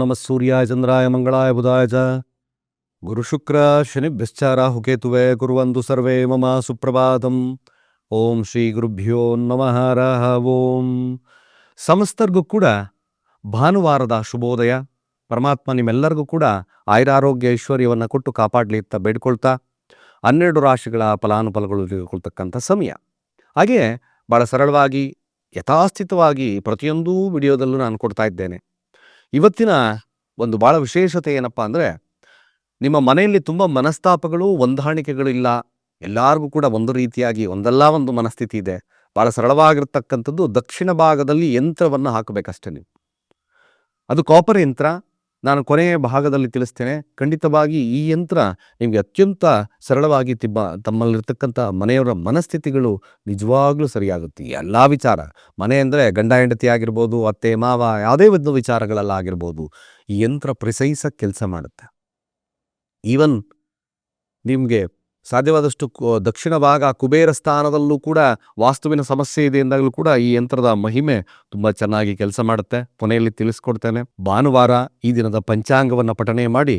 ನಮಃ ಸೂರ್ಯಾಯ ಚಂದ್ರಾಯ ಮಂಗಳಾಯ ಬುಧಾಯ ಚ. ಗುರುಶುಕ್ರ ಶನಿಭ್ಯಶ್ಚ ರಾಹುಕೇತುವೆ ಕುರುವಂತು ಸರ್ವೇ ಮಮ ಸುಪ್ರಭಾತಂ. ಓಂ ಶ್ರೀ ಗುರುಭ್ಯೋ ನಮಃ ರಾಹ ಓಂ. ಸಮಸ್ತರಿಗೂ ಕೂಡ ಭಾನುವಾರದ ಶುಭೋದಯ. ಪರಮಾತ್ಮ ನಿಮ್ಮೆಲ್ಲರಿಗೂ ಕೂಡ ಆಯುರಾರೋಗ್ಯ ಐಶ್ವರ್ಯವನ್ನು ಕೊಟ್ಟು ಕಾಪಾಡಲಿ ಅಂತ ಬೇಡ್ಕೊಳ್ತಾ ಹನ್ನೆರಡು ರಾಶಿಗಳ ಫಲಾನುಫಲಗಳು ತಿಳ್ಕೊಳ್ತಕ್ಕಂಥ ಸಮಯ. ಹಾಗೆಯೇ ಭಾಳ ಸರಳವಾಗಿ ಯಥಾಸ್ಥಿತವಾಗಿ ಪ್ರತಿಯೊಂದೂ ವಿಡಿಯೋದಲ್ಲೂ ನಾನು ಕೊಡ್ತಾ ಇದ್ದೇನೆ. ಇವತ್ತಿನ ಒಂದು ಭಾಳ ವಿಶೇಷತೆ ಏನಪ್ಪ ಅಂದರೆ, ನಿಮ್ಮ ಮನೆಯಲ್ಲಿ ತುಂಬ ಮನಸ್ತಾಪಗಳು, ಹೊಂದಾಣಿಕೆಗಳು ಇಲ್ಲ. ಎಲ್ಲರಿಗೂ ಕೂಡ ಒಂದು ರೀತಿಯಾಗಿ ಒಂದಲ್ಲ ಒಂದು ಮನಸ್ಥಿತಿ ಇದೆ. ಭಾಳ ಸರಳವಾಗಿರ್ತಕ್ಕಂಥದ್ದು ದಕ್ಷಿಣ ಭಾಗದಲ್ಲಿ ಯಂತ್ರವನ್ನು ಹಾಕಬೇಕಷ್ಟೇ ನೀವು. ಅದು ಕಾಪರ್ ಯಂತ್ರ ನಾನು ಕೊನೆಯ ಭಾಗದಲ್ಲಿ ತಿಳಿಸ್ತೇನೆ. ಖಂಡಿತವಾಗಿ ಈ ಯಂತ್ರ ನಿಮಗೆ ಅತ್ಯಂತ ಸರಳವಾಗಿ ತಿಬ್ಬ, ತಮ್ಮಲ್ಲಿರ್ತಕ್ಕಂಥ ಮನೆಯವರ ಮನಸ್ಥಿತಿಗಳು ನಿಜವಾಗ್ಲೂ ಸರಿಯಾಗುತ್ತೆ. ಎಲ್ಲ ವಿಚಾರ, ಮನೆ ಅಂದರೆ ಗಂಡ, ಹೆಂಡತಿ ಆಗಿರ್ಬೋದು, ಅತ್ತೆ, ಮಾವ, ಯಾವುದೇ ಒಂದು ವಿಚಾರಗಳಲ್ಲಾಗಿರ್ಬೋದು ಈ ಯಂತ್ರ ಪ್ರಿಸೈಸಾಗಿ ಕೆಲಸ ಮಾಡುತ್ತೆ. ಈವನ್ ನಿಮಗೆ ಸಾಧ್ಯವಾದಷ್ಟು ದಕ್ಷಿಣ ಭಾಗ ಕುಬೇರ ಸ್ಥಾನದಲ್ಲೂ ಕೂಡ ವಾಸ್ತುವಿನ ಸಮಸ್ಯೆ ಇದೆ ಎಂದಾಗಲೂ ಕೂಡ ಈ ಯಂತ್ರದ ಮಹಿಮೆ ತುಂಬ ಚೆನ್ನಾಗಿ ಕೆಲಸ ಮಾಡುತ್ತೆ. ಕೊನೆಯಲ್ಲಿ ತಿಳಿಸ್ಕೊಡ್ತೇನೆ. ಭಾನುವಾರ ಈ ದಿನದ ಪಂಚಾಂಗವನ್ನು ಪಠನೆ ಮಾಡಿ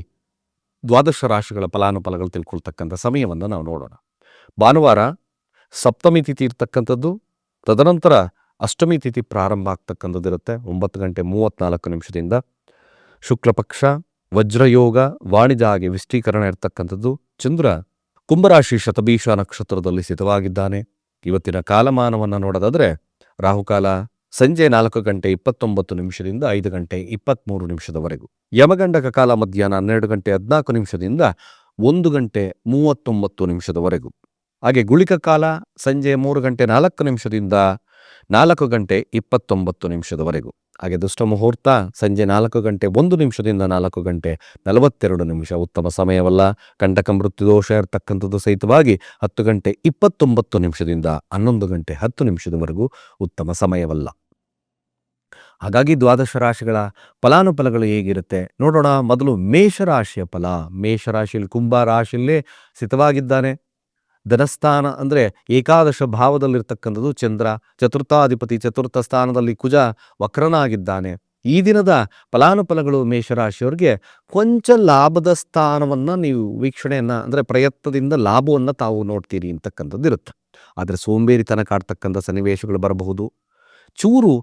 ದ್ವಾದಶ ರಾಶಿಗಳ ಫಲಾನುಫಲಗಳು ತಿಳ್ಕೊಳ್ತಕ್ಕಂಥ ಸಮಯವನ್ನು ನಾವು ನೋಡೋಣ. ಭಾನುವಾರ ಸಪ್ತಮಿ ತಿಥಿ ಇರ್ತಕ್ಕಂಥದ್ದು, ತದನಂತರ ಅಷ್ಟಮಿ ತಿಥಿ ಪ್ರಾರಂಭ ಆಗ್ತಕ್ಕಂಥದ್ದು ಇರುತ್ತೆ. ಒಂಬತ್ತು ಗಂಟೆ ಮೂವತ್ತ್ನಾಲ್ಕು ನಿಮಿಷದಿಂದ ಶುಕ್ಲಪಕ್ಷ, ವಜ್ರಯೋಗ, ವಾಣಿಜ್ಯ ಹಾಗೆ ವಿಷ್ಟೀಕರಣ ಇರ್ತಕ್ಕಂಥದ್ದು. ಚಂದ್ರ ಕುಂಭರಾಶಿ ಶತಬೀಷ ನಕ್ಷತ್ರದಲ್ಲಿ ಸ್ಥಿತವಾಗಿದ್ದಾನೆ. ಇವತ್ತಿನ ಕಾಲಮಾನವನ್ನು ನೋಡೋದಾದರೆ ರಾಹುಕಾಲ ಸಂಜೆ ನಾಲ್ಕು ಗಂಟೆ ಇಪ್ಪತ್ತೊಂಬತ್ತು ನಿಮಿಷದಿಂದ ಐದು ಗಂಟೆ ಇಪ್ಪತ್ತ್ಮೂರು ನಿಮಿಷದವರೆಗೂ. ಯಮಗಂಡಕ ಕಾಲ ಮಧ್ಯಾಹ್ನ ಹನ್ನೆರಡು ಗಂಟೆ ಹದಿನಾಲ್ಕು ನಿಮಿಷದಿಂದ ಒಂದು ಗಂಟೆ ಮೂವತ್ತೊಂಬತ್ತು ನಿಮಿಷದವರೆಗೂ. ಹಾಗೆ ಗುಳಿಕ ಕಾಲ ಸಂಜೆ ಮೂರು ಗಂಟೆ ನಾಲ್ಕು ನಿಮಿಷದಿಂದ ನಾಲ್ಕು ಗಂಟೆ ಇಪ್ಪತ್ತೊಂಬತ್ತು ನಿಮಿಷದವರೆಗೂ. ಹಾಗೆ ದುಷ್ಟ ಮುಹೂರ್ತ ಸಂಜೆ ನಾಲ್ಕು ಗಂಟೆ, ಒಂದು ನಿಮಿಷದಿಂದ ನಾಲ್ಕು ಗಂಟೆ, ನಲವತ್ತೆರಡು ನಿಮಿಷ ಉತ್ತಮ ಸಮಯವಲ್ಲ. ಕಂಟಕ ಮೃತ್ಯುದೋಷ ಇರತಕ್ಕಂಥದ್ದು ಸಹಿತವಾಗಿ ಹತ್ತು ಗಂಟೆ ಇಪ್ಪತ್ತೊಂಬತ್ತು ನಿಮಿಷದಿಂದ ಹನ್ನೊಂದು ಗಂಟೆ ಹತ್ತು ನಿಮಿಷದವರೆಗೂ ಉತ್ತಮ ಸಮಯವಲ್ಲ. ಹಾಗಾಗಿ ದ್ವಾದಶ ರಾಶಿಗಳ ಫಲಾನುಫಲಗಳು ಹೇಗಿರುತ್ತೆ? ನೋಡೋಣ ಮೊದಲು ಮೇಷರಾಶಿಯ ಫಲ. ಮೇಷರಾಶಿಯಲ್ಲಿ ಕುಂಭ ರಾಶಿಯಲ್ಲೇ ಸ್ಥಿತವಾಗಿದ್ದಾನೆ. ಧನಸ್ಥಾನ ಅಂದರೆ ಏಕಾದಶ ಭಾವದಲ್ಲಿರ್ತಕ್ಕಂಥದ್ದು ಚಂದ್ರ, ಚತುರ್ಥಾಧಿಪತಿ, ಚತುರ್ಥ ಸ್ಥಾನದಲ್ಲಿ ಕುಜ ವಕ್ರನಾಗಿದ್ದಾನೆ. ಈ ದಿನದ ಫಲಾನುಫಲಗಳು ಮೇಷರಾಶಿಯವರಿಗೆ ಕೊಂಚ ಲಾಭದ ಸ್ಥಾನವನ್ನು ನೀವು ವೀಕ್ಷಣೆಯನ್ನು ಅಂದರೆ ಪ್ರಯತ್ನದಿಂದ ಲಾಭವನ್ನು ತಾವು ನೋಡ್ತೀರಿ ಅಂತಕ್ಕಂಥದ್ದು ಇರುತ್ತೆ ಆದರೆ ಸೋಂಬೇರಿತನ ಕಾಡ್ತಕ್ಕಂಥ ಸನ್ನಿವೇಶಗಳು ಬರಬಹುದು. ಚೂರು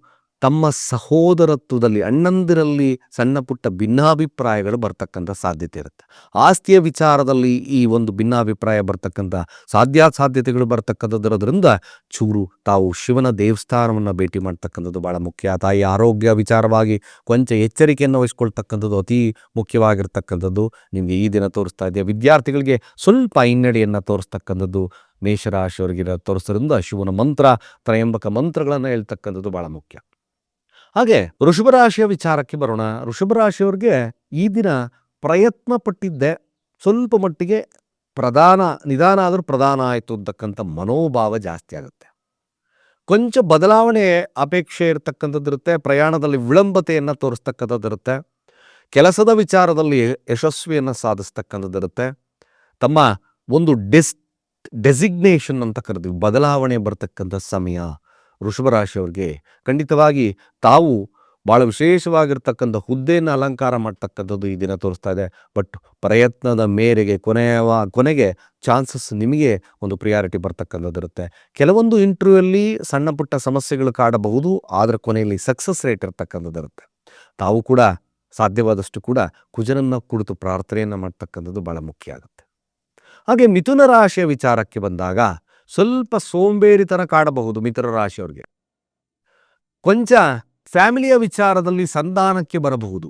ತಮ್ಮ ಸಹೋದರತ್ವದಲ್ಲಿ, ಅಣ್ಣಂದಿರಲ್ಲಿ ಸಣ್ಣ ಪುಟ್ಟ ಭಿನ್ನಾಭಿಪ್ರಾಯಗಳು ಬರ್ತಕ್ಕಂಥ ಸಾಧ್ಯತೆ ಇರುತ್ತೆ. ಆಸ್ತಿಯ ವಿಚಾರದಲ್ಲಿ ಈ ಒಂದು ಭಿನ್ನಾಭಿಪ್ರಾಯ ಬರ್ತಕ್ಕಂಥ ಸಾಧ್ಯಾಸಾಧ್ಯತೆಗಳು ಬರ್ತಕ್ಕಂಥದ್ದಿರೋದ್ರಿಂದ ಚೂರು ತಾವು ಶಿವನ ದೇವಸ್ಥಾನವನ್ನು ಭೇಟಿ ಮಾಡ್ತಕ್ಕಂಥದ್ದು ಭಾಳ ಮುಖ್ಯ. ತಾಯಿ ಆರೋಗ್ಯ ವಿಚಾರವಾಗಿ ಕೊಂಚ ಎಚ್ಚರಿಕೆಯನ್ನು ವಹಿಸ್ಕೊಳ್ತಕ್ಕಂಥದ್ದು ಅತಿ ಮುಖ್ಯವಾಗಿರ್ತಕ್ಕಂಥದ್ದು. ನಿಮಗೆ ಈ ದಿನ ತೋರಿಸ್ತಾ ಇದೆಯಾ ವಿದ್ಯಾರ್ಥಿಗಳಿಗೆ ಸ್ವಲ್ಪ ಹಿನ್ನಡೆಯನ್ನು ತೋರಿಸ್ತಕ್ಕಂಥದ್ದು ಮೇಷರಾಶಿಯವರಿಗೆ ತೋರಿಸೋದ್ರಿಂದ ಶಿವನ ಮಂತ್ರ, ತ್ರಯಂಬಕ ಮಂತ್ರಗಳನ್ನು ಹೇಳ್ತಕ್ಕಂಥದ್ದು ಭಾಳ ಮುಖ್ಯ. ಹಾಗೆ ವೃಷಭರಾಶಿಯ ವಿಚಾರಕ್ಕೆ ಬರೋಣ. ವೃಷಭರಾಶಿಯವ್ರಿಗೆ ಈ ದಿನ ಪ್ರಯತ್ನ ಪಟ್ಟಿದ್ದೆ. ಸ್ವಲ್ಪ ಮಟ್ಟಿಗೆ ಪ್ರಧಾನ, ನಿಧಾನ ಆದರೂ ಪ್ರಧಾನ ಆಯಿತು ಅಂತಕ್ಕಂಥ ಮನೋಭಾವ ಜಾಸ್ತಿ ಆಗುತ್ತೆ. ಕೊಂಚ ಬದಲಾವಣೆ ಅಪೇಕ್ಷೆ ಇರತಕ್ಕಂಥದ್ದಿರುತ್ತೆ ಪ್ರಯಾಣದಲ್ಲಿ ವಿಳಂಬತೆಯನ್ನು ತೋರಿಸ್ತಕ್ಕಂಥದ್ದಿರುತ್ತೆ ಕೆಲಸದ ವಿಚಾರದಲ್ಲಿ ಯಶಸ್ವಿಯನ್ನು ಸಾಧಿಸ್ತಕ್ಕಂಥದ್ದಿರುತ್ತೆ ತಮ್ಮ ಒಂದು ಡೆಸ್, ಡೆಸಿಗ್ನೇಷನ್ ಅಂತ ಕರಿತೀವಿ ಬದಲಾವಣೆ ಬರ್ತಕ್ಕಂಥ ಸಮಯ. ವೃಷಭ ರಾಶಿಯವ್ರಿಗೆ ಖಂಡಿತವಾಗಿ ತಾವು ಭಾಳ ವಿಶೇಷವಾಗಿರ್ತಕ್ಕಂಥ ಹುದ್ದೆಯನ್ನು ಅಲಂಕಾರ ಮಾಡ್ತಕ್ಕಂಥದ್ದು ಈ ದಿನ ತೋರಿಸ್ತಾ ಇದೆ. ಬಟ್ ಪ್ರಯತ್ನದ ಮೇರೆಗೆ, ಕೊನೆಯವ, ಕೊನೆಗೆ ಚಾನ್ಸಸ್ ನಿಮಗೆ ಒಂದು ಪ್ರಿಯಾರಿಟಿ ಬರ್ತಕ್ಕಂಥದ್ದು ಇರುತ್ತೆ. ಕೆಲವೊಂದು ಇಂಟರ್ವ್ಯೂಲ್ಲಿ ಸಣ್ಣ ಪುಟ್ಟ ಸಮಸ್ಯೆಗಳು ಕಾಡಬಹುದು, ಆದರೆ ಕೊನೆಯಲ್ಲಿ ಸಕ್ಸಸ್ ರೇಟ್ ಇರ್ತಕ್ಕಂಥದ್ದು ಇರುತ್ತೆ. ತಾವು ಕೂಡ ಸಾಧ್ಯವಾದಷ್ಟು ಕೂಡ ಕುಜನನ್ನು ಕುರಿತು ಪ್ರಾರ್ಥನೆಯನ್ನು ಮಾಡ್ತಕ್ಕಂಥದ್ದು ಭಾಳ ಮುಖ್ಯ ಆಗುತ್ತೆ. ಹಾಗೆ ಮಿಥುನ ರಾಶಿಯ ವಿಚಾರಕ್ಕೆ ಬಂದಾಗ ಸ್ವಲ್ಪ ಸೋಂಬೇರಿತನ ಕಾಡಬಹುದು ಮಿತ್ರ ರಾಶಿಯವ್ರಿಗೆ. ಕೊಂಚ ಫ್ಯಾಮಿಲಿಯ ವಿಚಾರದಲ್ಲಿ ಸಂಧಾನಕ್ಕೆ ಬರಬಹುದು.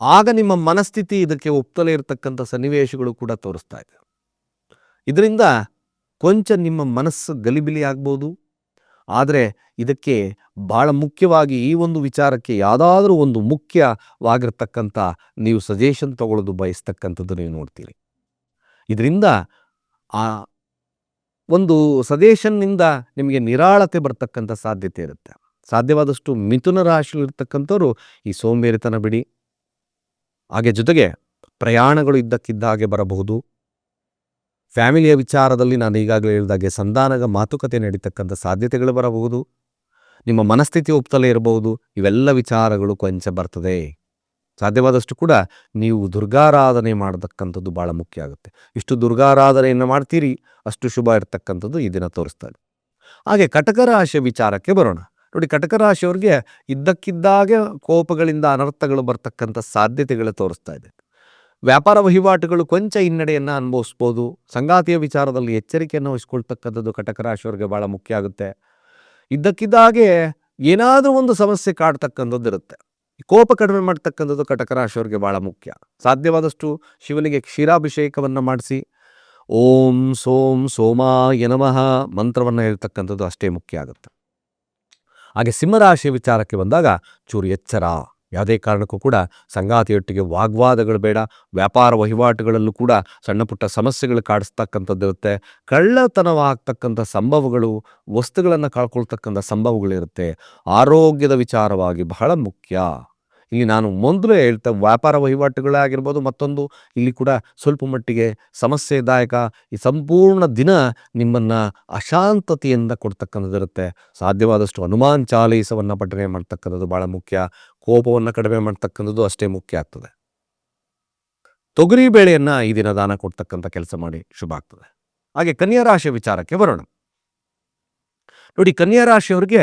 ಆಗ ನಿಮ್ಮ ಮನಸ್ಥಿತಿ ಇದಕ್ಕೆ ಒಪ್ತಲೇ ಇರತಕ್ಕಂಥ ಸನ್ನಿವೇಶಗಳು ಕೂಡ ತೋರಿಸ್ತಾ ಇದೆ. ಇದರಿಂದ ಕೊಂಚ ನಿಮ್ಮ ಮನಸ್ಸು ಗಲಿಬಿಲಿ ಆಗ್ಬೋದು. ಆದರೆ ಇದಕ್ಕೆ ಬಹಳ ಮುಖ್ಯವಾಗಿ ಈ ಒಂದು ವಿಚಾರಕ್ಕೆ ಯಾವುದಾದ್ರೂ ಒಂದು ಮುಖ್ಯವಾಗಿರ್ತಕ್ಕಂಥ ನೀವು ಸಜೆಷನ್ ತಗೊಳ್ಳೋದು ಬಯಸ್ತಕ್ಕಂಥದ್ದು ನೀವು ನೋಡ್ತೀರಿ. ಇದರಿಂದ ಆ ಒಂದು ಸದೇಶನ್ನಿಂದ ನಿಮಗೆ ನಿರಾಳತೆ ಬರ್ತಕ್ಕಂಥ ಸಾಧ್ಯತೆ ಇರುತ್ತೆ. ಸಾಧ್ಯವಾದಷ್ಟು ಮಿಥುನ ರಾಶಿಯಲ್ಲಿರ್ತಕ್ಕಂಥವ್ರು ಈ ಸೋಂಬೇರಿತನ ಬಿಡಿ. ಹಾಗೆ ಜೊತೆಗೆ ಪ್ರಯಾಣಗಳು ಇದ್ದಕ್ಕಿದ್ದ ಹಾಗೆ ಬರಬಹುದು. ಫ್ಯಾಮಿಲಿಯ ವಿಚಾರದಲ್ಲಿ ನಾನು ಈಗಾಗಲೇ ಹೇಳಿದಾಗೆ ಸಂಧಾನದ ಮಾತುಕತೆ ನಡೀತಕ್ಕಂಥ ಸಾಧ್ಯತೆಗಳು ಬರಬಹುದು. ನಿಮ್ಮ ಮನಸ್ಥಿತಿ ಒಪ್ತಲೇ ಇರಬಹುದು. ಇವೆಲ್ಲ ವಿಚಾರಗಳು ಕೊಂಚ ಬರ್ತದೆ. ಸಾಧ್ಯವಾದಷ್ಟು ಕೂಡ ನೀವು ದುರ್ಗಾರಾಧನೆ ಮಾಡತಕ್ಕಂಥದ್ದು ಭಾಳ ಮುಖ್ಯ ಆಗುತ್ತೆ. ಇಷ್ಟು ದುರ್ಗಾರಾಧನೆಯನ್ನು ಮಾಡ್ತೀರಿ, ಅಷ್ಟು ಶುಭ ಇರತಕ್ಕಂಥದ್ದು ಈ ದಿನ ತೋರಿಸ್ತಾ ಇದೆ. ಹಾಗೆ ಕಟಕ ರಾಶಿಯ ವಿಚಾರಕ್ಕೆ ಬರೋಣ. ನೋಡಿ ಕಟಕ ರಾಶಿಯವ್ರಿಗೆ ಇದ್ದಕ್ಕಿದ್ದಾಗೆ ಕೋಪಗಳಿಂದ ಅನರ್ಥಗಳು ಬರ್ತಕ್ಕಂಥ ಸಾಧ್ಯತೆಗಳು ತೋರಿಸ್ತಾ ಇದೆ. ವ್ಯಾಪಾರ ವಹಿವಾಟುಗಳು ಕೊಂಚ ಹಿನ್ನಡೆಯನ್ನು ಅನುಭವಿಸ್ಬೋದು. ಸಂಗಾತಿಯ ವಿಚಾರದಲ್ಲಿ ಎಚ್ಚರಿಕೆಯನ್ನು ವಹಿಸ್ಕೊಳ್ತಕ್ಕಂಥದ್ದು ಕಟಕ ರಾಶಿಯವ್ರಿಗೆ ಭಾಳ ಮುಖ್ಯ ಆಗುತ್ತೆ. ಇದ್ದಕ್ಕಿದ್ದಾಗೆ ಏನಾದರೂ ಒಂದು ಸಮಸ್ಯೆ ಕಾಡ್ತಕ್ಕಂಥದ್ದು ಇರುತ್ತೆ ಕೋಪ ಕಡಿಮೆ ಮಾಡ್ತಕ್ಕಂಥದ್ದು ಕಟಕ ರಾಶಿಯವ್ರಿಗೆ ಭಾಳ ಮುಖ್ಯ. ಸಾಧ್ಯವಾದಷ್ಟು ಶಿವನಿಗೆ ಕ್ಷೀರಾಭಿಷೇಕವನ್ನು ಮಾಡಿಸಿ, ಓಂ ಸೋಂ ಸೋಮಾಯ ನಮಃ ಮಂತ್ರವನ್ನು ಹೇಳ್ತಕ್ಕಂಥದ್ದು ಅಷ್ಟೇ ಮುಖ್ಯ ಆಗುತ್ತೆ. ಹಾಗೆ ಸಿಂಹರಾಶಿಯ ವಿಚಾರಕ್ಕೆ ಬಂದಾಗ ಚೂರು ಎಚ್ಚರ. ಯಾವುದೇ ಕಾರಣಕ್ಕೂ ಕೂಡ ಸಂಗಾತಿಯೊಟ್ಟಿಗೆ ವಾಗ್ವಾದಗಳು ಬೇಡ, ವ್ಯಾಪಾರ ವಹಿವಾಟುಗಳಲ್ಲೂ ಕೂಡ ಸಣ್ಣ ಪುಟ್ಟ ಸಮಸ್ಯೆಗಳು ಕಾಡಿಸ್ತಕ್ಕಂಥದ್ದಿರುತ್ತೆ. ಕಳ್ಳತನವಾಗ್ತಕ್ಕಂಥ ಸಂಭವಗಳು, ವಸ್ತುಗಳನ್ನು ಕಳ್ಕೊಳ್ತಕ್ಕಂಥ ಸಂಭವಗಳಿರುತ್ತೆ. ಆರೋಗ್ಯದ ವಿಚಾರವಾಗಿ ಬಹಳ ಮುಖ್ಯ. ಇಲ್ಲಿ ನಾನು ಮೊದಲೇ ಹೇಳ್ತಾ ವ್ಯಾಪಾರ ವಹಿವಾಟುಗಳೇ ಆಗಿರ್ಬೋದು ಮತ್ತೊಂದು, ಇಲ್ಲಿ ಕೂಡ ಸ್ವಲ್ಪ ಮಟ್ಟಿಗೆ ಸಮಸ್ಯೆದಾಯಕ ಈ ಸಂಪೂರ್ಣ ದಿನ ನಿಮ್ಮನ್ನು ಅಶಾಂತತೆಯಿಂದ ಕೊಡ್ತಕ್ಕಂಥದ್ದಿರುತ್ತೆ ಸಾಧ್ಯವಾದಷ್ಟು ಹನುಮಾನ್ ಚಾಲೀಸವನ್ನು ಪಠನೆ ಮಾಡ್ತಕ್ಕಂಥದ್ದು ಭಾಳ ಮುಖ್ಯ. ಕೋಪವನ್ನು ಕಡಿಮೆ ಮಾಡ್ತಕ್ಕಂಥದ್ದು ಅಷ್ಟೇ ಮುಖ್ಯ ಆಗ್ತದೆ. ತೊಗರಿ ಬೇಳೆಯನ್ನು ಈ ದಿನ ದಾನ ಕೊಡ್ತಕ್ಕಂಥ ಕೆಲಸ ಮಾಡಿ ಶುಭ ಆಗ್ತದೆ. ಹಾಗೆ ಕನ್ಯಾ ರಾಶಿ ವಿಚಾರಕ್ಕೆ ಬರೋಣ. ನೋಡಿ ಕನ್ಯಾ ರಾಶಿಯವರಿಗೆ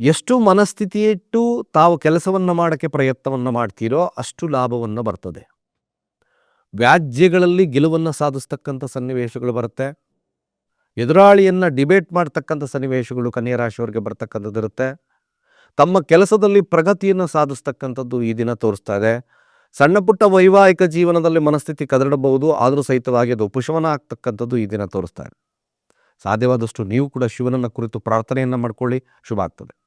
ಎಷ್ಟು ಮನಸ್ಥಿತಿ ಇಟ್ಟು ತಾವು ಕೆಲಸವನ್ನು ಮಾಡೋಕ್ಕೆ ಪ್ರಯತ್ನವನ್ನು ಮಾಡ್ತೀರೋ ಅಷ್ಟು ಲಾಭವನ್ನು ಬರ್ತದೆ. ವ್ಯಾಜ್ಯಗಳಲ್ಲಿ ಗೆಲುವನ್ನು ಸಾಧಿಸ್ತಕ್ಕಂಥ ಸನ್ನಿವೇಶಗಳು ಬರುತ್ತೆ. ಎದುರಾಳಿಯನ್ನು ಡಿಬೇಟ್ ಮಾಡ್ತಕ್ಕಂಥ ಸನ್ನಿವೇಶಗಳು ಕನ್ಯಾ ರಾಶಿಯವರಿಗೆ ಬರ್ತಕ್ಕಂಥದ್ದು ತಮ್ಮ ಕೆಲಸದಲ್ಲಿ ಪ್ರಗತಿಯನ್ನು ಸಾಧಿಸ್ತಕ್ಕಂಥದ್ದು ಈ ದಿನ ತೋರಿಸ್ತಾ ಇದೆ. ಸಣ್ಣ ಪುಟ್ಟ ವೈವಾಹಿಕ ಜೀವನದಲ್ಲಿ ಮನಸ್ಥಿತಿ ಕದಡಬಹುದು, ಆದರೂ ಸಹಿತವಾಗಿ ಅದು ಉಪಶಮನ ಆಗ್ತಕ್ಕಂಥದ್ದು ಈ ದಿನ ತೋರಿಸ್ತಾ ಇದೆ. ಸಾಧ್ಯವಾದಷ್ಟು ನೀವು ಕೂಡ ಶಿವನನ್ನು ಕುರಿತು ಪ್ರಾರ್ಥನೆಯನ್ನು ಮಾಡ್ಕೊಳ್ಳಿ. ಶುಭ ಆಗ್ತದೆ.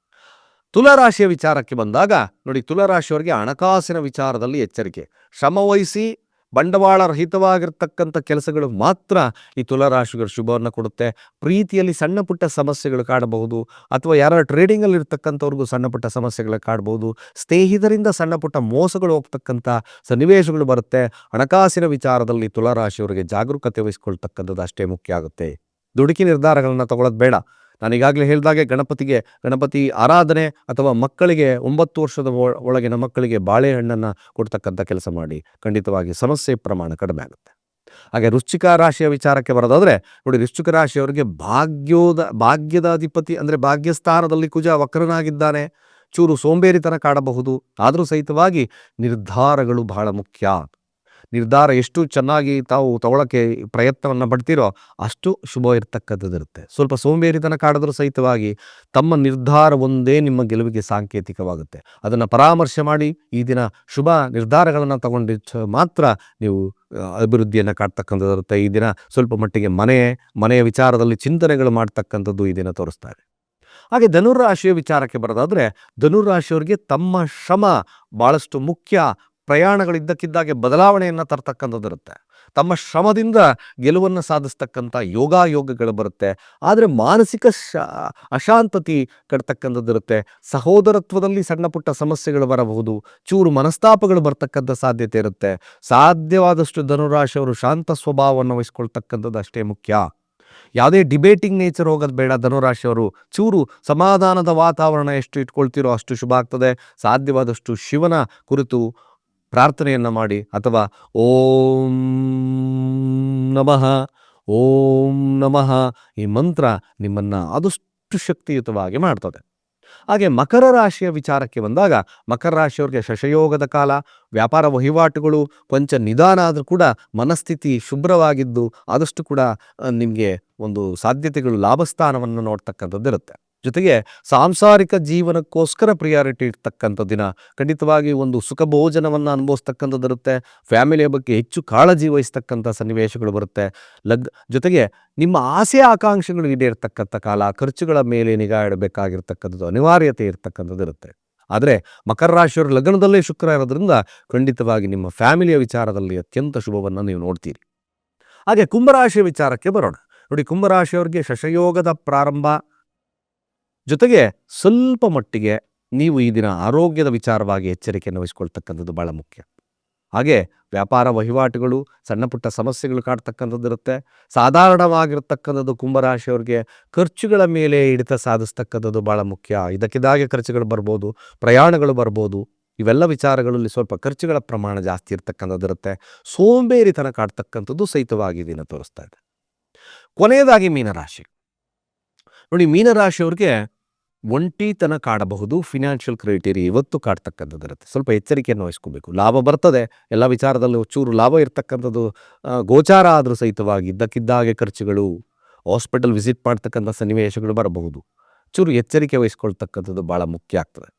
ತುಲಾರಾಶಿಯ ವಿಚಾರಕ್ಕೆ ಬಂದಾಗ, ನೋಡಿ ತುಲಾರಾಶಿಯವರಿಗೆ ಹಣಕಾಸಿನ ವಿಚಾರದಲ್ಲಿ ಎಚ್ಚರಿಕೆ. ಶ್ರಮವಹಿಸಿ ಬಂಡವಾಳ ರಹಿತವಾಗಿರ್ತಕ್ಕಂಥ ಕೆಲಸಗಳು ಮಾತ್ರ ಈ ತುಲರಾಶಿಗಳು ಶುಭವನ್ನು ಕೊಡುತ್ತೆ. ಪ್ರೀತಿಯಲ್ಲಿ ಸಣ್ಣ ಪುಟ್ಟ ಸಮಸ್ಯೆಗಳು ಕಾಡಬಹುದು, ಅಥವಾ ಯಾರ ಟ್ರೇಡಿಂಗಲ್ಲಿ ಇರ್ತಕ್ಕಂಥವ್ರಿಗೂ ಸಣ್ಣ ಪುಟ್ಟ ಸಮಸ್ಯೆಗಳು ಕಾಡಬಹುದು, ಸ್ನೇಹಿತರಿಂದ ಸಣ್ಣ ಪುಟ್ಟ ಮೋಸಗಳು ಹೋಗ್ತಕ್ಕಂಥ ಸನ್ನಿವೇಶಗಳು ಬರುತ್ತೆ. ಹಣಕಾಸಿನ ವಿಚಾರದಲ್ಲಿ ತುಲಾರಾಶಿಯವರಿಗೆ ಜಾಗರೂಕತೆ ವಹಿಸ್ಕೊಳ್ತಕ್ಕಂಥದ್ದು ಅಷ್ಟೇ ಮುಖ್ಯ ಆಗುತ್ತೆ. ದುಡುಕಿ ನಿರ್ಧಾರಗಳನ್ನು ತಗೊಳ್ಳೋದು ಬೇಡ. ನಾನು ಈಗಾಗಲೇ ಹೇಳಿದಾಗೆ ಗಣಪತಿಗೆ, ಗಣಪತಿ ಆರಾಧನೆ ಅಥವಾ ಮಕ್ಕಳಿಗೆ ಒಂಬತ್ತು ವರ್ಷದ ಒಳಗಿನ ಮಕ್ಕಳಿಗೆ ಬಾಳೆಹಣ್ಣನ್ನು ಕೊಡ್ತಕ್ಕಂಥ ಕೆಲಸ ಮಾಡಿ, ಖಂಡಿತವಾಗಿ ಸಮಸ್ಯೆ ಪ್ರಮಾಣ ಕಡಿಮೆ ಆಗುತ್ತೆ. ಹಾಗೆ ವೃಶ್ಚಿಕ ರಾಶಿಯ ವಿಚಾರಕ್ಕೆ ಬರೋದಾದರೆ, ನೋಡಿ ವೃಶ್ಚಿಕ ರಾಶಿಯವರಿಗೆ ಭಾಗ್ಯೋದ ಭಾಗ್ಯದ ಅಧಿಪತಿ ಅಂದರೆ ಭಾಗ್ಯಸ್ಥಾನದಲ್ಲಿ ಕುಜ ವಕ್ರನಾಗಿದ್ದಾನೆ. ಚೂರು ಸೋಂಬೇರಿತನ ಕಾಡಬಹುದು. ಆದರೂ ಸಹಿತವಾಗಿ ನಿರ್ಧಾರಗಳು ಬಹಳ ಮುಖ್ಯ. ನಿರ್ಧಾರ ಎಷ್ಟು ಚೆನ್ನಾಗಿ ತಾವು ತಗೊಳ್ಳೋಕ್ಕೆ ಪ್ರಯತ್ನವನ್ನು ಪಡ್ತೀರೋ ಅಷ್ಟು ಶುಭ ಇರ್ತಕ್ಕಂಥದ್ದಿರುತ್ತೆ. ಸ್ವಲ್ಪ ಸೋಂಬೇರಿತನ ಕಾಡಿದ್ರೂ ಸಹಿತವಾಗಿ ತಮ್ಮ ನಿರ್ಧಾರ ಒಂದೇ ನಿಮ್ಮ ಗೆಲುವಿಗೆ ಸಾಂಕೇತಿಕವಾಗುತ್ತೆ. ಅದನ್ನು ಪರಾಮರ್ಶೆ ಮಾಡಿ ಈ ದಿನ ಶುಭ ನಿರ್ಧಾರಗಳನ್ನು ತಗೊಂಡು ಮಾತ್ರ ನೀವು ಅಭಿವೃದ್ಧಿಯನ್ನು ಕಾಡ್ತಕ್ಕಂಥದ್ದಿರುತ್ತೆ. ಈ ದಿನ ಸ್ವಲ್ಪ ಮಟ್ಟಿಗೆ ಮನೆ, ಮನೆಯ ವಿಚಾರದಲ್ಲಿ ಚಿಂತನೆಗಳು ಮಾಡ್ತಕ್ಕಂಥದ್ದು ಈ ದಿನ ತೋರಿಸ್ತಾರೆ. ಹಾಗೆ ಧನುರಾಶಿಯ ವಿಚಾರಕ್ಕೆ ಬರೋದಾದರೆ ಧನುರಾಶಿಯವರಿಗೆ ತಮ್ಮ ಶ್ರಮ ಭಾಳಷ್ಟು ಮುಖ್ಯ ಪ್ರಯಾಣಗಳಿದ್ದಕ್ಕಿದ್ದಾಗೆ ಬದಲಾವಣೆಯನ್ನು ತರ್ತಕ್ಕಂಥದ್ದಿರುತ್ತೆ ತಮ್ಮ ಶ್ರಮದಿಂದ ಗೆಲುವನ್ನು ಸಾಧಿಸ್ತಕ್ಕಂಥ ಯೋಗಾಯೋಗಗಳು ಬರುತ್ತೆ. ಆದರೆ ಮಾನಸಿಕ ಶ, ಅಶಾಂತತಿ ಕಟ್ತಕ್ಕಂಥದ್ದಿರುತ್ತೆ ಸಹೋದರತ್ವದಲ್ಲಿ ಸಣ್ಣ ಪುಟ್ಟ ಸಮಸ್ಯೆಗಳು ಬರಬಹುದು. ಚೂರು ಮನಸ್ತಾಪಗಳು ಬರ್ತಕ್ಕಂಥ ಸಾಧ್ಯತೆ ಇರುತ್ತೆ. ಸಾಧ್ಯವಾದಷ್ಟು ಧನುರಾಶಿಯವರು ಶಾಂತ ಸ್ವಭಾವವನ್ನು ವಹಿಸ್ಕೊಳ್ತಕ್ಕಂಥದ್ದು ಅಷ್ಟೇ ಮುಖ್ಯ. ಯಾವುದೇ ಡಿಬೇಟಿಂಗ್ ನೇಚರ್ ಹೋಗೋದು ಬೇಡ ಧನುರಾಶಿಯವರು ಚೂರು ಸಮಾಧಾನದ ವಾತಾವರಣ ಎಷ್ಟು ಇಟ್ಕೊಳ್ತೀರೋ ಅಷ್ಟು ಶುಭ ಆಗ್ತದೆ. ಸಾಧ್ಯವಾದಷ್ಟು ಶಿವನ ಕುರಿತು ಪ್ರಾರ್ಥನೆಯನ್ನು ಮಾಡಿ ಅಥವಾ ಓಂ ನಮಃ ಓಂ ನಮಃ ಈ ಮಂತ್ರ ನಿಮ್ಮನ್ನು ಆದಷ್ಟು ಶಕ್ತಿಯುತವಾಗಿ ಮಾಡ್ತದೆ. ಹಾಗೆ ಮಕರ ರಾಶಿಯ ವಿಚಾರಕ್ಕೆ ಬಂದಾಗ ಮಕರ ರಾಶಿಯವ್ರಿಗೆ ಶಶಯೋಗದ ಕಾಲ, ವ್ಯಾಪಾರ ವಹಿವಾಟುಗಳು, ಕೊಂಚ ನಿಧಾನ ಆದರೂ ಕೂಡ ಮನಸ್ಥಿತಿ ಶುಭ್ರವಾಗಿದ್ದು ಆದಷ್ಟು ಕೂಡ ನಿಮಗೆ ಒಂದು ಸಾಧ್ಯತೆಗಳು ಲಾಭಸ್ಥಾನವನ್ನು ನೋಡ್ತಕ್ಕಂಥದ್ದಿರುತ್ತೆ. ಜೊತೆಗೆ ಸಾಂಸಾರಿಕ ಜೀವನಕ್ಕೋಸ್ಕರ ಪ್ರಿಯಾರಿಟಿ ಇರ್ತಕ್ಕಂಥ ದಿನ. ಖಂಡಿತವಾಗಿ ಒಂದು ಸುಖ ಭೋಜನವನ್ನು ಅನುಭವಿಸ್ತಕ್ಕಂಥದ್ದಿರುತ್ತೆ. ಫ್ಯಾಮಿಲಿಯ ಬಗ್ಗೆ ಹೆಚ್ಚು ಕಾಳಜಿ ವಹಿಸ್ತಕ್ಕಂಥ ಸನ್ನಿವೇಶಗಳು ಬರುತ್ತೆ. ಲಗ್, ಜೊತೆಗೆ ನಿಮ್ಮ ಆಸೆ ಆಕಾಂಕ್ಷೆಗಳು ಈಡೇರ್ತಕ್ಕಂಥ ಕಾಲ, ಖರ್ಚುಗಳ ಮೇಲೆ ನಿಗಾ ಇಡಬೇಕಾಗಿರ್ತಕ್ಕಂಥದ್ದು ಅನಿವಾರ್ಯತೆ ಇರ್ತಕ್ಕಂಥದ್ದು ಇರುತ್ತೆ ಆದರೆ ಮಕರ ರಾಶಿಯವರ ಲಗ್ನದಲ್ಲೇ ಶುಕ್ರ ಇರೋದ್ರಿಂದ ಖಂಡಿತವಾಗಿ ನಿಮ್ಮ ಫ್ಯಾಮಿಲಿಯ ವಿಚಾರದಲ್ಲಿ ಅತ್ಯಂತ ಶುಭವನ್ನು ನೀವು ನೋಡ್ತೀರಿ. ಹಾಗೆ ಕುಂಭರಾಶಿಯ ವಿಚಾರಕ್ಕೆ ಬರೋಣ. ನೋಡಿ ಕುಂಭರಾಶಿಯವರಿಗೆ ಶಶಯೋಗದ ಪ್ರಾರಂಭ ಜೊತೆಗೆ ಸ್ವಲ್ಪ ಮಟ್ಟಿಗೆ ನೀವು ಈ ದಿನ ಆರೋಗ್ಯದ ವಿಚಾರವಾಗಿ ಎಚ್ಚರಿಕೆಯನ್ನು ವಹಿಸ್ಕೊಳ್ತಕ್ಕಂಥದ್ದು ಬಹಳ ಮುಖ್ಯ. ಹಾಗೆ ವ್ಯಾಪಾರ ವಹಿವಾಟುಗಳು, ಸಣ್ಣ ಪುಟ್ಟ ಸಮಸ್ಯೆಗಳು ಕಾಡ್ತಕ್ಕಂಥದ್ದು ಇರುತ್ತೆ. ಸಾಧಾರಣವಾಗಿರ್ತಕ್ಕಂಥದ್ದು ಕುಂಭರಾಶಿಯವ್ರಿಗೆ ಖರ್ಚುಗಳ ಮೇಲೆ ಹಿಡಿತ ಸಾಧಿಸ್ತಕ್ಕಂಥದ್ದು ಭಾಳ ಮುಖ್ಯ. ಇದಕ್ಕಿದ್ದಾಗೆ ಖರ್ಚುಗಳು ಬರ್ಬೋದು, ಪ್ರಯಾಣಗಳು ಬರ್ಬೋದು. ಇವೆಲ್ಲ ವಿಚಾರಗಳಲ್ಲಿ ಸ್ವಲ್ಪ ಖರ್ಚುಗಳ ಪ್ರಮಾಣ ಜಾಸ್ತಿ ಇರ್ತಕ್ಕಂಥದ್ದು ಇರುತ್ತೆ. ಸೋಂಬೇರಿತನ ಕಾಡ್ತಕ್ಕಂಥದ್ದು ಸಹಿತವಾಗಿ ದಿನ ತೋರಿಸ್ತಾ ಇದೆ. ಕೊನೆಯದಾಗಿ ಮೀನರಾಶಿ. ನೋಡಿ ಮೀನರಾಶಿಯವ್ರಿಗೆ ಒಂಟಿತನ ಕಾಡಬಹುದು ಫಿನಾನ್ಷಿಯಲ್ ಕ್ರೈಟೀರಿಯಾ ಇವತ್ತು ಕಾಡ್ತಕ್ಕಂಥದ್ದು ಇರುತ್ತೆ. ಸ್ವಲ್ಪ ಎಚ್ಚರಿಕೆಯನ್ನು ವಹಿಸ್ಕೋಬೇಕು. ಲಾಭ ಬರ್ತದೆ. ಎಲ್ಲ ವಿಚಾರದಲ್ಲೂ ಚೂರು ಲಾಭ ಇರ್ತಕ್ಕಂಥದ್ದು ಗೋಚಾರ ಆದರೂ ಸಹಿತವಾಗಿ ಇದ್ದಕ್ಕಿದ್ದಾಗೆ ಖರ್ಚುಗಳು ಹಾಸ್ಪಿಟಲ್ ವಿಸಿಟ್ ಮಾಡ್ತಕ್ಕಂಥ ಸನ್ನಿವೇಶಗಳು ಬರಬಹುದು. ಚೂರು ಎಚ್ಚರಿಕೆ ವಹಿಸ್ಕೊಳ್ತಕ್ಕಂಥದ್ದು ಭಾಳ ಮುಖ್ಯ ಆಗ್ತದೆ.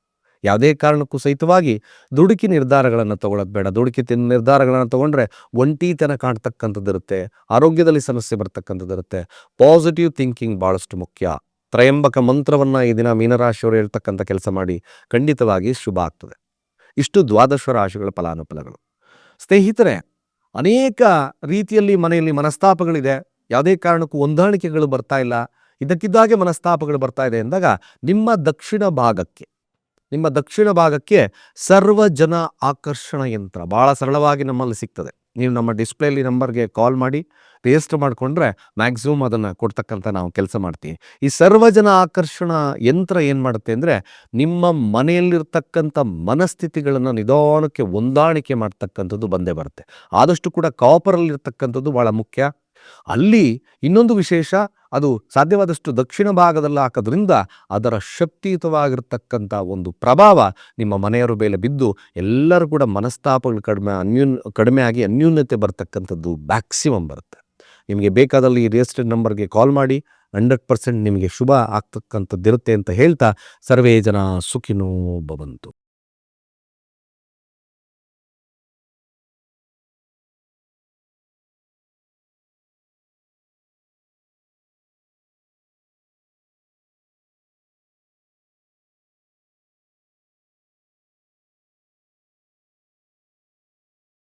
ಯಾವುದೇ ಕಾರಣಕ್ಕೂ ಸಹಿತವಾಗಿ ದುಡುಕಿ ನಿರ್ಧಾರಗಳನ್ನು ತಗೊಳ್ಳೋದು ಬೇಡ. ದುಡುಕಿ ತಿನ್ ನಿರ್ಧಾರಗಳನ್ನು ತಗೊಂಡ್ರೆ ಒಂಟಿತನ ಕಾಣ್ತಕ್ಕಂಥದ್ದು ಇರುತ್ತೆ ಆರೋಗ್ಯದಲ್ಲಿ ಸಮಸ್ಯೆ ಬರ್ತಕ್ಕಂಥದ್ದು ಇರುತ್ತೆ ಪಾಸಿಟಿವ್ ಥಿಂಕಿಂಗ್ ಭಾಳಷ್ಟು ಮುಖ್ಯ. ತ್ರಯಂಬಕ ಮಂತ್ರವನ್ನು ಈ ದಿನ ಮೀನರಾಶಿಯವರು ಹೇಳ್ತಕ್ಕಂಥ ಕೆಲಸ ಮಾಡಿ ಖಂಡಿತವಾಗಿ ಶುಭ ಆಗ್ತದೆ. ಇಷ್ಟು ದ್ವಾದಶ ರಾಶಿಗಳ ಫಲಾನುಫಲಗಳು. ಸ್ನೇಹಿತರೆ, ಅನೇಕ ರೀತಿಯಲ್ಲಿ ಮನೆಯಲ್ಲಿ ಮನಸ್ತಾಪಗಳಿದೆ. ಯಾವುದೇ ಕಾರಣಕ್ಕೂ ಹೊಂದಾಣಿಕೆಗಳು ಬರ್ತಾ ಇಲ್ಲ. ಇದಕ್ಕಿದ್ದಾಗೆ ಮನಸ್ತಾಪಗಳು ಬರ್ತಾ ಇದೆ ಎಂದಾಗ ನಿಮ್ಮ ದಕ್ಷಿಣ ಭಾಗಕ್ಕೆ, ನಿಮ್ಮ ದಕ್ಷಿಣ ಭಾಗಕ್ಕೆ ಸರ್ವಜನ ಆಕರ್ಷಣ ಯಂತ್ರ ಭಾಳ ಸರಳವಾಗಿ ನಮ್ಮಲ್ಲಿ ಸಿಗ್ತದೆ. ನೀವು ನಮ್ಮ ಡಿಸ್ಪ್ಲೇಲಿ ನಂಬರ್ಗೆ ಕಾಲ್ ಮಾಡಿ ರಿಜಿಸ್ಟರ್ ಮಾಡಿಕೊಂಡ್ರೆ ಮ್ಯಾಕ್ಸಿಮಮ್ ಅದನ್ನು ಕೊಡ್ತಕ್ಕಂಥ ನಾವು ಕೆಲಸ ಮಾಡ್ತೀವಿ. ಈ ಸರ್ವಜನ ಆಕರ್ಷಣ ಯಂತ್ರ ಏನು ಮಾಡುತ್ತೆ ಅಂದರೆ ನಿಮ್ಮ ಮನೆಯಲ್ಲಿರ್ತಕ್ಕಂಥ ಮನಸ್ಥಿತಿಗಳನ್ನು ನಿಧಾನಕ್ಕೆ ಹೊಂದಾಣಿಕೆ ಮಾಡ್ತಕ್ಕಂಥದ್ದು ಬಂದೇ ಬರುತ್ತೆ. ಆದಷ್ಟು ಕೂಡ ಕಾಪರಲ್ಲಿರ್ತಕ್ಕಂಥದ್ದು ಭಾಳ ಮುಖ್ಯ. ಅಲ್ಲಿ ಇನ್ನೊಂದು ವಿಶೇಷ, ಅದು ಸಾಧ್ಯವಾದಷ್ಟು ದಕ್ಷಿಣ ಭಾಗದಲ್ಲಿ ಹಾಕೋದ್ರಿಂದ ಅದರ ಶಕ್ತಿಯುತವಾಗಿರ್ತಕ್ಕಂಥ ಒಂದು ಪ್ರಭಾವ ನಿಮ್ಮ ಮನೆಯವರ ಮೇಲೆ ಬಿದ್ದು ಎಲ್ಲರೂ ಕೂಡ ಮನಸ್ತಾಪಗಳು ಕಡಿಮೆ, ಅನ್ಯೂನ್, ಕಡಿಮೆ ಆಗಿ ಅನ್ಯೂನ್ಯತೆ ಬರ್ತಕ್ಕಂಥದ್ದು ಮ್ಯಾಕ್ಸಿಮಮ್ ಬರುತ್ತೆ. ನಿಮಗೆ ಬೇಕಾದಲ್ಲಿ ಈ ರಿಜಿಸ್ಟರ್ಡ್ ನಂಬರ್ಗೆ ಕಾಲ್ ಮಾಡಿ ಹಂಡ್ರೆಡ್ ಪರ್ಸೆಂಟ್ ನಿಮಗೆ ಶುಭ ಆಗ್ತಕ್ಕಂಥದ್ದಿರುತ್ತೆ ಅಂತ ಹೇಳ್ತಾ ಸರ್ವೇ ಜನ ಸುಖಿನೋ ಭವಂತು